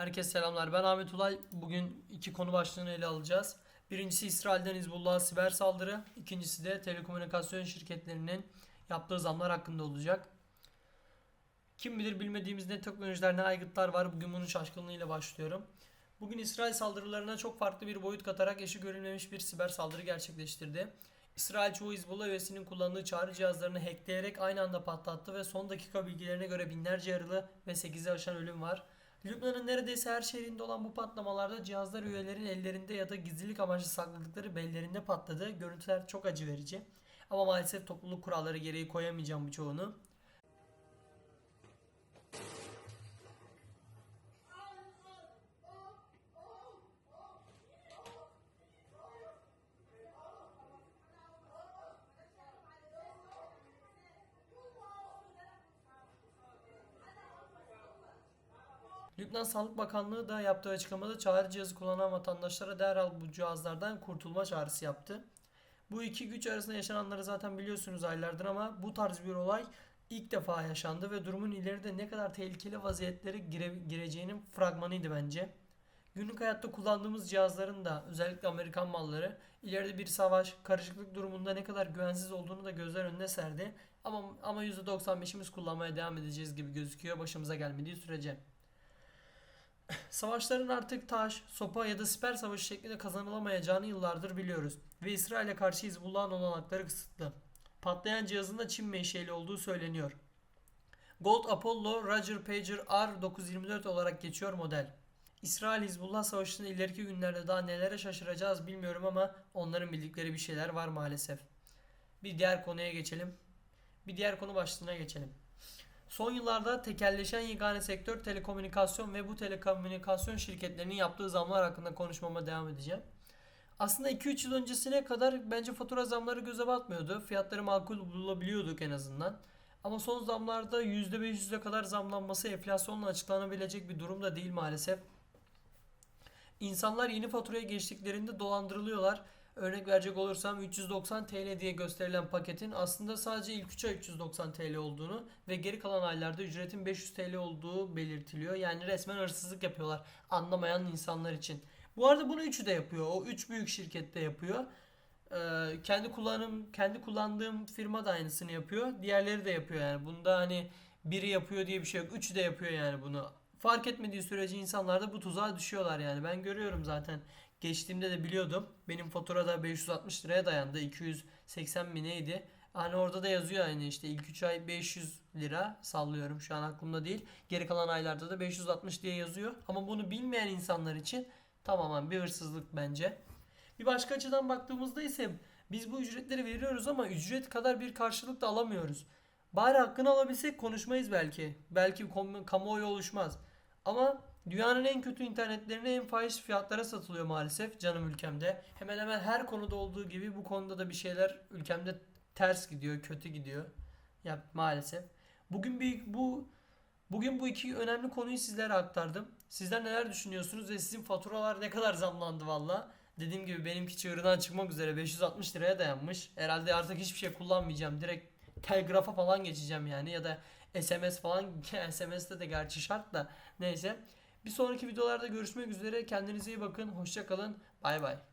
Herkese selamlar. Ben Ahmet Ulay. Bugün iki konu başlığını ele alacağız. Birincisi İsrail'den Hizbullah'a siber saldırı. İkincisi de telekomünikasyon şirketlerinin yaptığı zamlar hakkında olacak. Kim bilir bilmediğimiz ne teknolojiler ne aygıtlar var. Bugün bunun şaşkınlığıyla başlıyorum. Bugün İsrail saldırılarına çok farklı bir boyut katarak eşi görülmemiş bir siber saldırı gerçekleştirdi. İsrail çoğu Hizbullah üyesinin kullandığı çağrı cihazlarını hackleyerek aynı anda patlattı ve son dakika bilgilerine göre binlerce yaralı ve 8'i aşan ölüm var. Lübnan'ın neredeyse her şehrinde olan bu patlamalarda cihazlar üyelerin ellerinde ya da gizlilik amaçlı sakladıkları bellerinde patladı. Görüntüler çok acı verici. Ama maalesef topluluk kuralları gereği koyamayacağım bu çoğunu. Lübnan Sağlık Bakanlığı da yaptığı açıklamada çağrı cihazı kullanan vatandaşlara derhal bu cihazlardan kurtulma çağrısı yaptı. Bu iki güç arasında yaşananları zaten biliyorsunuz aylardır ama bu tarz bir olay ilk defa yaşandı ve durumun ileride ne kadar tehlikeli vaziyetlere gire, gireceğinin fragmanıydı bence. Günlük hayatta kullandığımız cihazların da özellikle Amerikan malları ileride bir savaş, karışıklık durumunda ne kadar güvensiz olduğunu da gözler önüne serdi. Ama ama %95'imiz kullanmaya devam edeceğiz gibi gözüküyor başımıza gelmediği sürece. Savaşların artık taş, sopa ya da siper savaşı şeklinde kazanılamayacağını yıllardır biliyoruz. Ve İsrail'e karşı Hizbullah'ın olanakları kısıtlı. Patlayan cihazın da Çin menşeli olduğu söyleniyor. Gold Apollo Roger Pager R924 olarak geçiyor model. İsrail Hizbullah savaşının ileriki günlerde daha nelere şaşıracağız bilmiyorum ama onların bildikleri bir şeyler var maalesef. Bir diğer konuya geçelim. Bir diğer konu başlığına geçelim. Son yıllarda tekelleşen yegane sektör telekomünikasyon ve bu telekomünikasyon şirketlerinin yaptığı zamlar hakkında konuşmama devam edeceğim. Aslında 2-3 yıl öncesine kadar bence fatura zamları göze batmıyordu. Fiyatları makul bulabiliyorduk en azından. Ama son zamlarda %500'e kadar zamlanması enflasyonla açıklanabilecek bir durum da değil maalesef. İnsanlar yeni faturaya geçtiklerinde dolandırılıyorlar. Örnek verecek olursam 390 TL diye gösterilen paketin aslında sadece ilk 3 ay 390 TL olduğunu ve geri kalan aylarda ücretin 500 TL olduğu belirtiliyor. Yani resmen hırsızlık yapıyorlar anlamayan insanlar için. Bu arada bunu üçü de yapıyor. O üç büyük şirkette yapıyor. Ee, kendi kullanım kendi kullandığım firma da aynısını yapıyor. Diğerleri de yapıyor yani. Bunda hani biri yapıyor diye bir şey yok. Üçü de yapıyor yani bunu. Fark etmediği sürece insanlar da bu tuzağa düşüyorlar yani. Ben görüyorum zaten. Geçtiğimde de biliyordum. Benim faturada 560 liraya dayandı. 280 mi neydi? Hani orada da yazıyor aynı işte ilk 3 ay 500 lira sallıyorum şu an aklımda değil. Geri kalan aylarda da 560 diye yazıyor. Ama bunu bilmeyen insanlar için tamamen bir hırsızlık bence. Bir başka açıdan baktığımızda ise biz bu ücretleri veriyoruz ama ücret kadar bir karşılık da alamıyoruz. Bari hakkını alabilsek konuşmayız belki. Belki kamuoyu oluşmaz. Ama dünyanın en kötü internetlerine en fahiş fiyatlara satılıyor maalesef canım ülkemde. Hemen hemen her konuda olduğu gibi bu konuda da bir şeyler ülkemde ters gidiyor, kötü gidiyor. Ya maalesef. Bugün bir bu bugün bu iki önemli konuyu sizlere aktardım. Sizler neler düşünüyorsunuz ve sizin faturalar ne kadar zamlandı valla. Dediğim gibi benimki çığırından çıkmak üzere 560 liraya dayanmış. Herhalde artık hiçbir şey kullanmayacağım. Direkt telgrafa falan geçeceğim yani ya da SMS falan SMS'te de gerçi şart da neyse. Bir sonraki videolarda görüşmek üzere. Kendinize iyi bakın. Hoşça kalın. Bay bay.